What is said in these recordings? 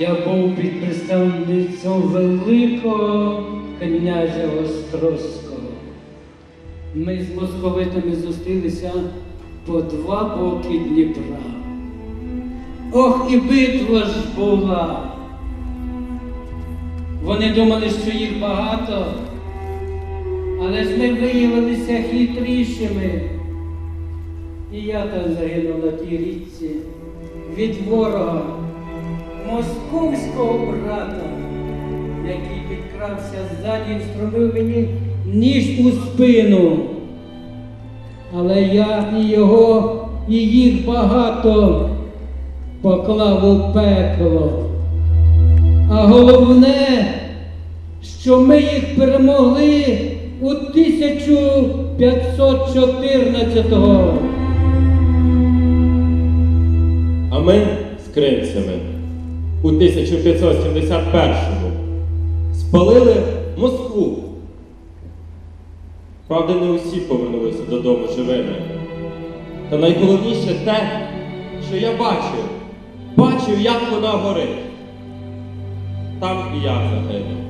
я був під представництвом великого князя Острозького. Ми з московитами зустрілися по два боки Дніпра. Ох, і битва ж була. Вони думали, що їх багато, але ж ми виявилися хитрішими. І я там загинув на тій річці від ворога, московського брата, який підкрався ззаді і встромив мені ніж у спину. Але я і його, і їх багато поклав у пекло. А головне, що ми їх перемогли у 1514-го. А ми з кримцями у 1571-му спалили Москву. Правда, не усі повернулися додому живими. Та найголовніше те, що я бачив, бачив, як вона горить. Там і я загинув.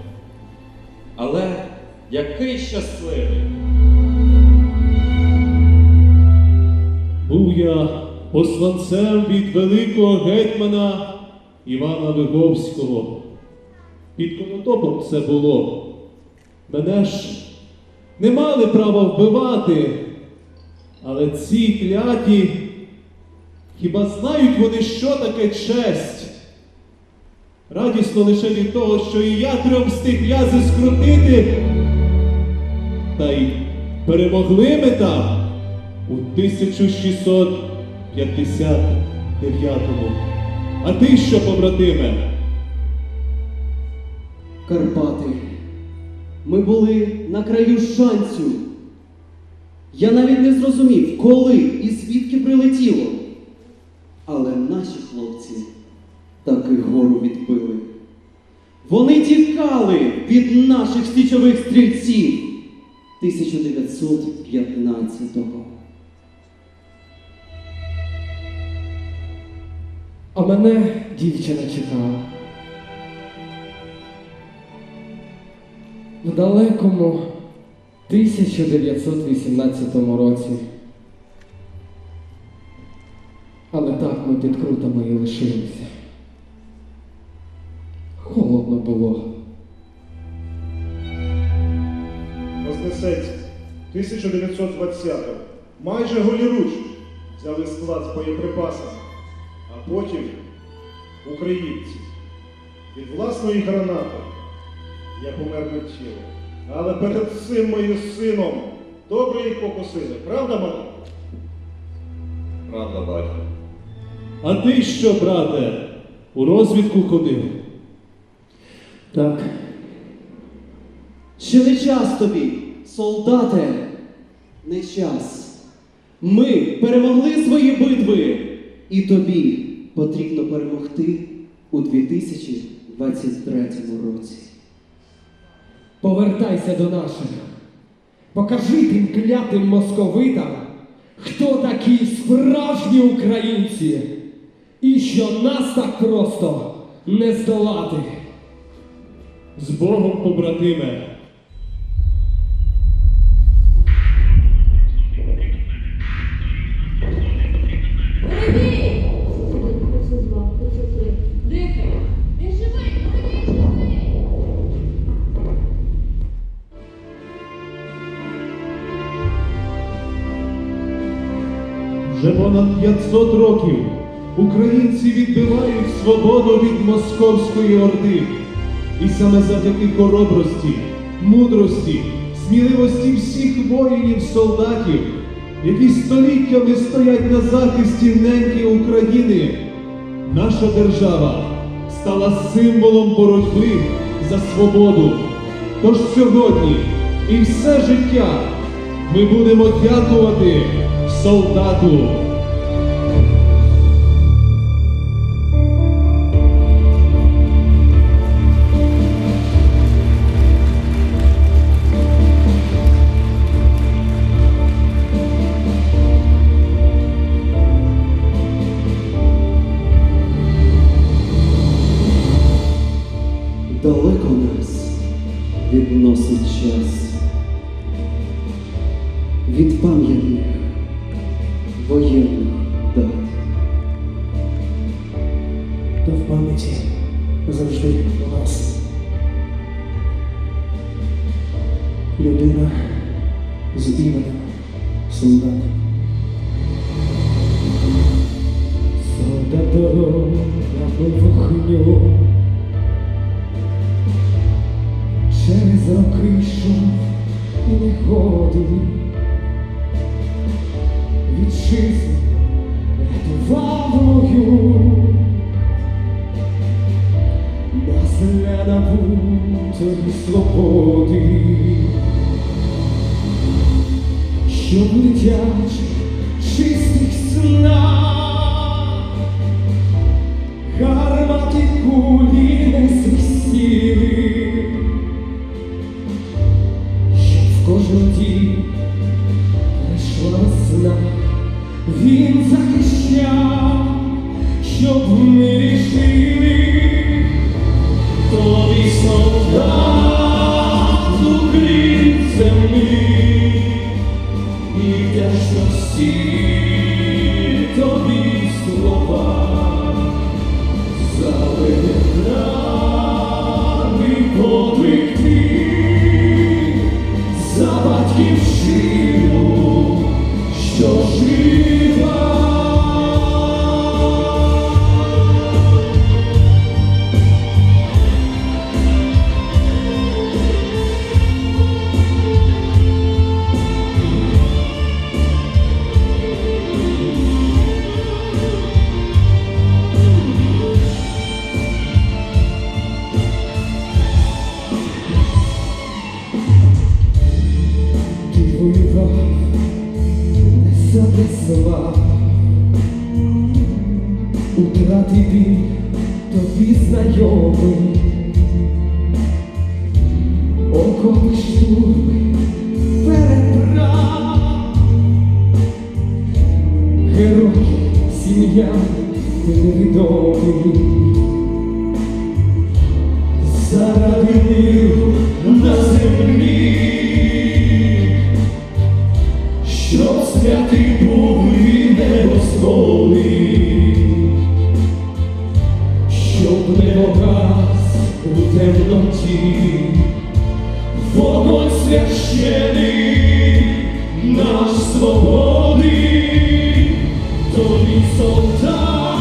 Але який щасливий! Був я посланцем від великого гетьмана Івана Виговського. Під Конотопом це було. Мене ж не мали права вбивати, але ці кляті, хіба знають вони, що таке честь? Радісно лише від того, що і я трьом встиг м'язи скрутити. Та й перемогли ми там у 1659-му. А ти що, побратиме? Карпати. Ми були на краю шансю. Я навіть не зрозумів, коли і звідки прилетіло. Але наші хлопці таки гору відбили. Вони тікали від наших січових стрільців 1915-го. А мене дівчина чекала. В далекому 1918 році. Але так ми під крутами і лишилися. Холодно було. Вознесеться 1920-го. Майже голіруч взяли склад з боєприпасами, потім українці. Від власної гранати я помер на тіло. Але перед цим моїм сином добре їх покусили. Правда, мати? Правда, батько. А ти що, брате, у розвідку ходив? Так, Ще не час тобі, солдате, не час. Ми перемогли свої битви, і тобі потрібно перемогти у 2023 році. повертайся до наших. Покажи тим клятим московитам, хто такі справжні українці, і що нас так просто не здолати. З Богом, побратиме. Понад 500 років українці відбивають свободу від московської орди. І саме завдяки хоробрості, мудрості, сміливості всіх воїнів, солдатів, які століттями стоять на захисті неньки України, наша держава стала символом боротьби за свободу. Тож сьогодні і все життя ми будемо дякувати солдату. від пам'ятних воєнних дат. То в пам'яті завжди у нас людина з іменем солдат. Солдата вогню через роки йшов і не ходить жизнь рятувавою, Без следа путем. несла Утрати біль тобі знайомий. Окопи штурми переправ Герої, сім'я невідомий. so dark.